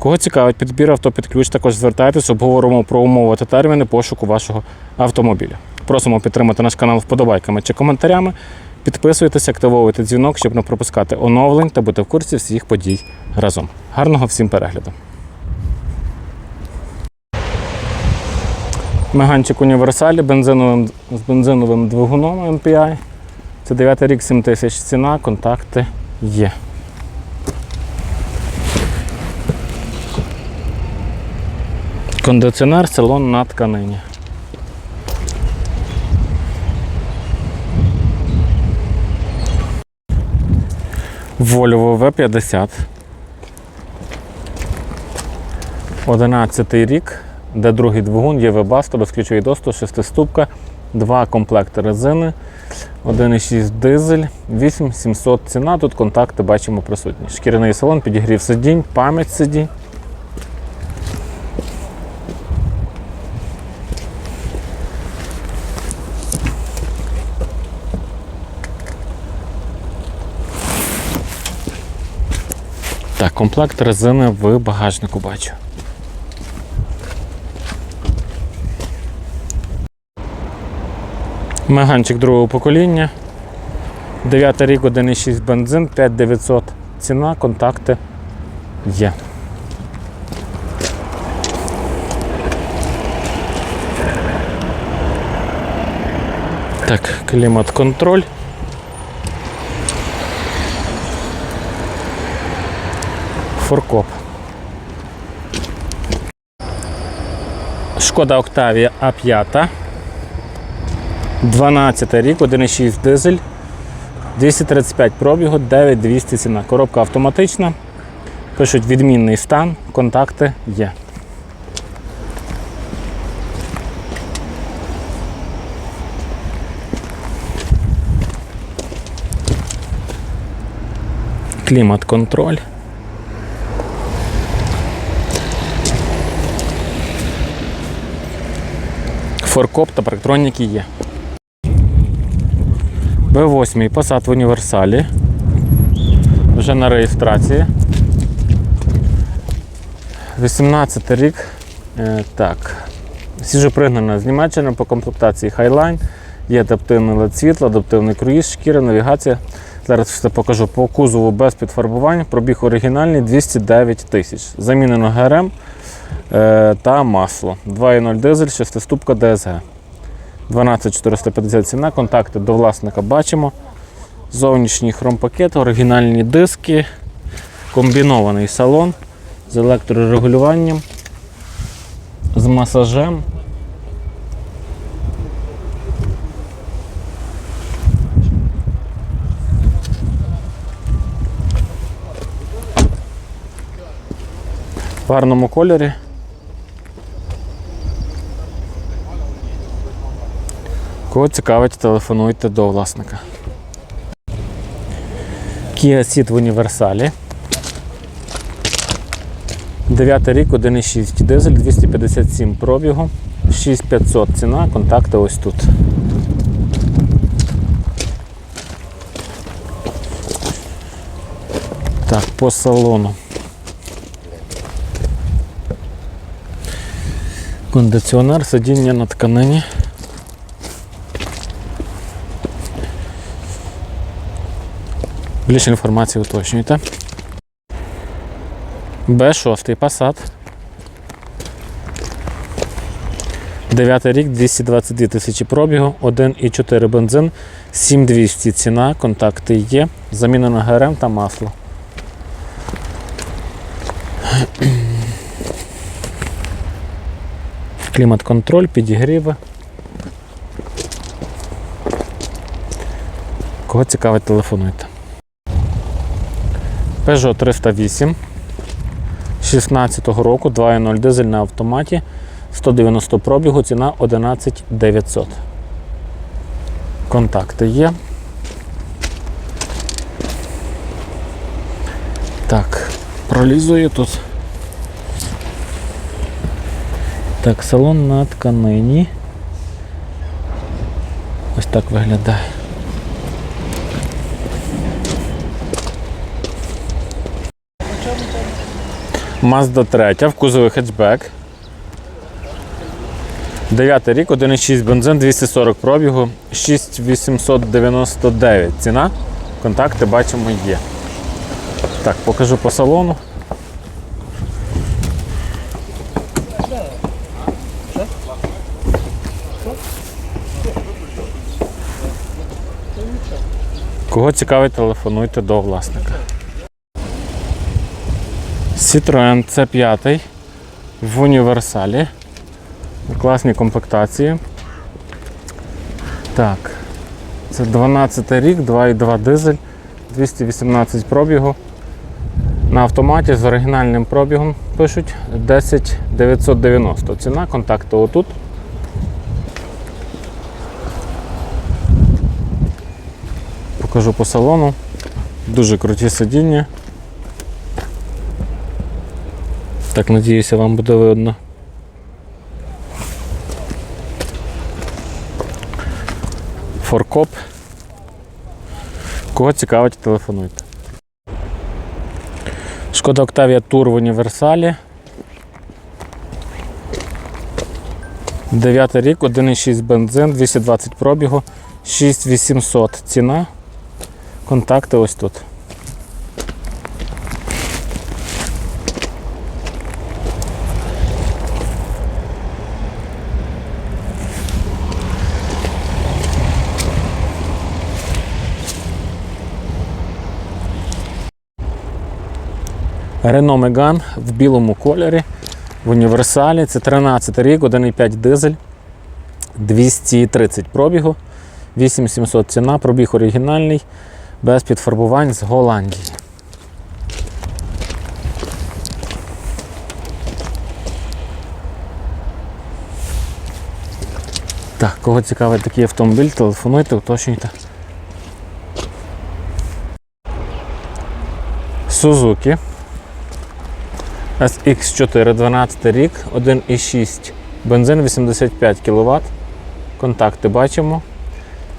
Кого цікавить підбір авто під ключ, також звертайтесь, обговоримо про умови та терміни пошуку вашого автомобіля. Просимо підтримати наш канал вподобайками чи коментарями. Підписуйтесь, активовуйте дзвінок, щоб не пропускати оновлень та бути в курсі всіх подій разом. Гарного всім перегляду! Меганчик універсалі бензиновим, з бензиновим двигуном MPI. Це 9 рік 7 тисяч ціна, контакти є. Кондиціонер, салон на тканині. Volvo V50. 11 рік, де другий двигун є Webasto, безключовий доступ, 6 ступка, два комплекти резини, 1,6 дизель, 8700 ціна. Тут контакти бачимо присутні. Шкіряний салон, підігрів сидінь, пам'ять сидінь. Комплект резини в багажнику бачу. Меганчик другого покоління. 9 рік 1,6 бензин, 5900 ціна, контакти є. Так, клімат-контроль. Форкоп. Шкода Октавія А5. 12 рік, 1,6 дизель. 235 пробігу, 9200 ціна. Коробка автоматична. Пишуть відмінний стан, контакти є. Клімат-контроль. Форкоп та парктроніки є. Б8 Passat в універсалі. Вже на реєстрації. 18 рік. Е, так. Свіжопригнана з Німеччини по комплектації Highline. Є адаптивний LED світло, адаптивний круїз, шкіра, навігація. Зараз все покажу по кузову без підфарбувань. Пробіг оригінальний 209 тисяч. Замінено ГРМ та масло. 2.0 дизель, 6-ступка DSG. 12450 ціна, контакти до власника бачимо. Зовнішній хромпакет, оригінальні диски, комбінований салон з електрорегулюванням, з масажем. В гарному кольорі. Кого цікавить, телефонуйте до власника. Kia Ceed в універсалі. 9 рік, 1,6 дизель, 257 пробігу, 6500 ціна, контакти ось тут. Так, по салону. Кондиціонер, сидіння на тканині. Більше інформації уточнюйте. Б6 Passat. 9 рік, 222 тисячі пробігу, 1,4 бензин, 7200 ціна, контакти є, заміна на ГРМ та масло. Клімат-контроль, підігріви. Кого цікавить, телефонуйте. Peugeot 308. 16-го року 2.0 дизель на автоматі. 190 пробігу, ціна 11 900. Контакти є. Так, пролізує тут. Так, салон на тканині. Ось так виглядає. Mazda 3 в кузові хетчбек. 9 рік, 1,6 бензин, 240 пробігу, 6899 ціна. Контакти бачимо є. Так, покажу по салону. Кого цікавить, телефонуйте до власника. Citroen C5 в універсалі. У класній комплектації. Так. Це 12 рік, 2,2 дизель, 218 пробігу. На автоматі з оригінальним пробігом пишуть 10 990. Ціна, контакти отут. Покажу по салону. Дуже круті сидіння. Так, надіюся, вам буде видно. Форкоп. Кого цікавить, телефонуйте. Шкода Octavia Tour в універсалі. 9 рік, 1,6 бензин, 220 пробігу, 6800 ціна. Контакти ось тут. Renault Megane в білому кольорі, в універсалі. Це 13 рік, 1,5 дизель, 230 пробігу, 8700 ціна, пробіг оригінальний, без підфарбувань з Голландії. Так, кого цікавить такий автомобіль, телефонуйте, уточнюйте. Suzuki. SX4 12 рік, 1,6 бензин 85 кВт. Контакти бачимо.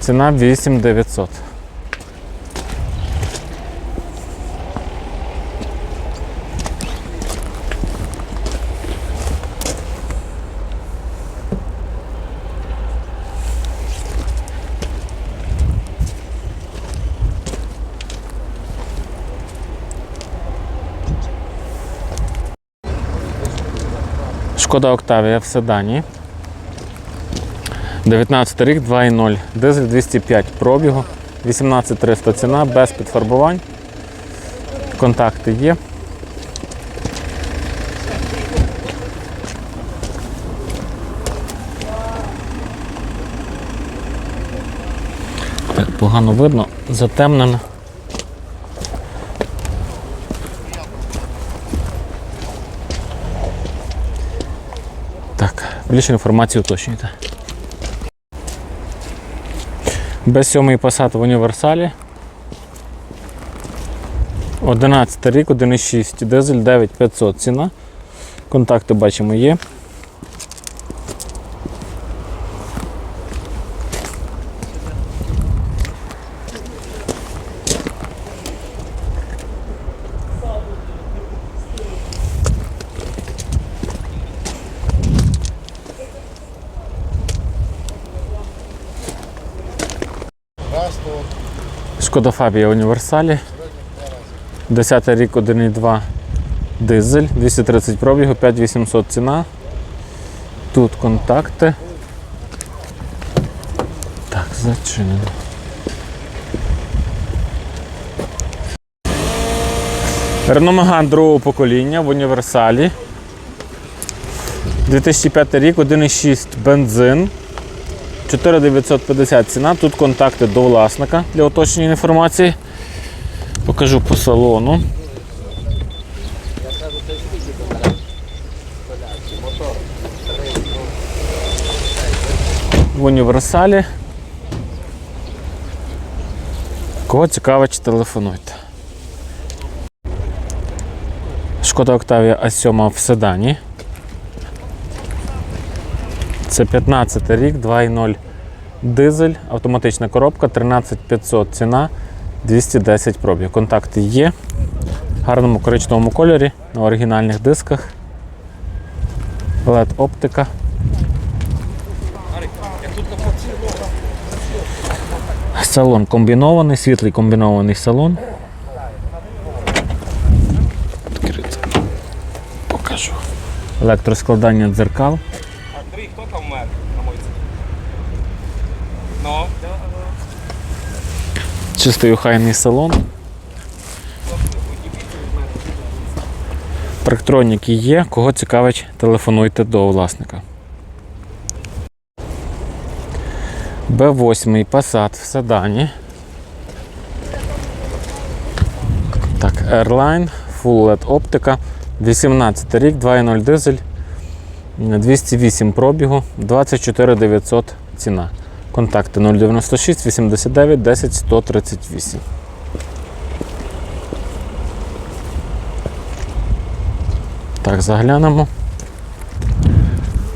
Ціна 8900. Шкода Октавія в седані. 19 рік, 2,0. Дизель 205 пробігу, 18300 ціна, без підфарбувань. Контакти є. Погано видно, затемнено. Так, більше інформації уточнюйте. Без сьомий Passat в універсалі. 11 рік, 1,6 дизель 9500 ціна. Контакти бачимо є. Шкода Фабія універсалі. 10 рік 1,2 дизель, 230 пробігу, 5800 ціна. Тут контакти. Так, зачинено. Renault другого покоління в універсалі. 2005 рік, 1,6 бензин. 4950 ціна. Тут контакти до власника для уточнення інформації. Покажу по салону. В універсалі. Кого цікаво, чи телефонуйте. Шкода Октавія А7 в седані. Це 15 рік, 2.0 дизель, автоматична коробка, 13500 ціна, 210 пробіг. Контакти є. В гарному коричневому кольорі на оригінальних дисках. LED оптика. Салон комбінований, світлий комбінований салон. Покажу. Електроскладання дзеркал. Чистий охайний салон. Парктроніки є. Кого цікавить, телефонуйте до власника. Б8 Passat в седані. Так, Airline, Full LED оптика, 18 рік, 2.0 дизель, 208 пробігу, 24 900 ціна. Контакти 096 89 10 138. Так, заглянемо,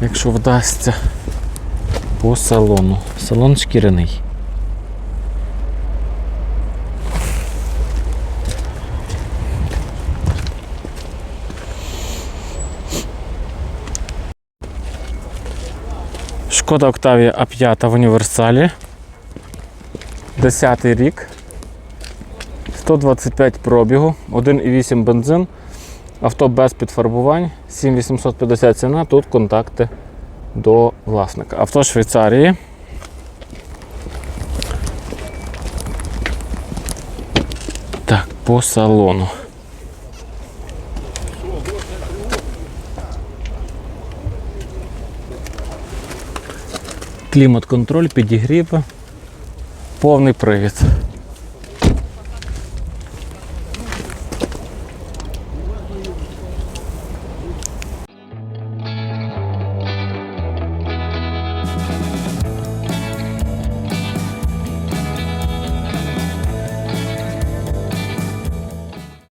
якщо вдасться по салону. Салон шкіряний. Шкода Октавія А5 в універсалі. 10 рік. 125 пробігу, 1,8 бензин. Авто без підфарбувань, 7850 ціна. Тут контакти до власника. Авто Швейцарії. Так, по салону. Клімат-контроль, підігрів, повний привід.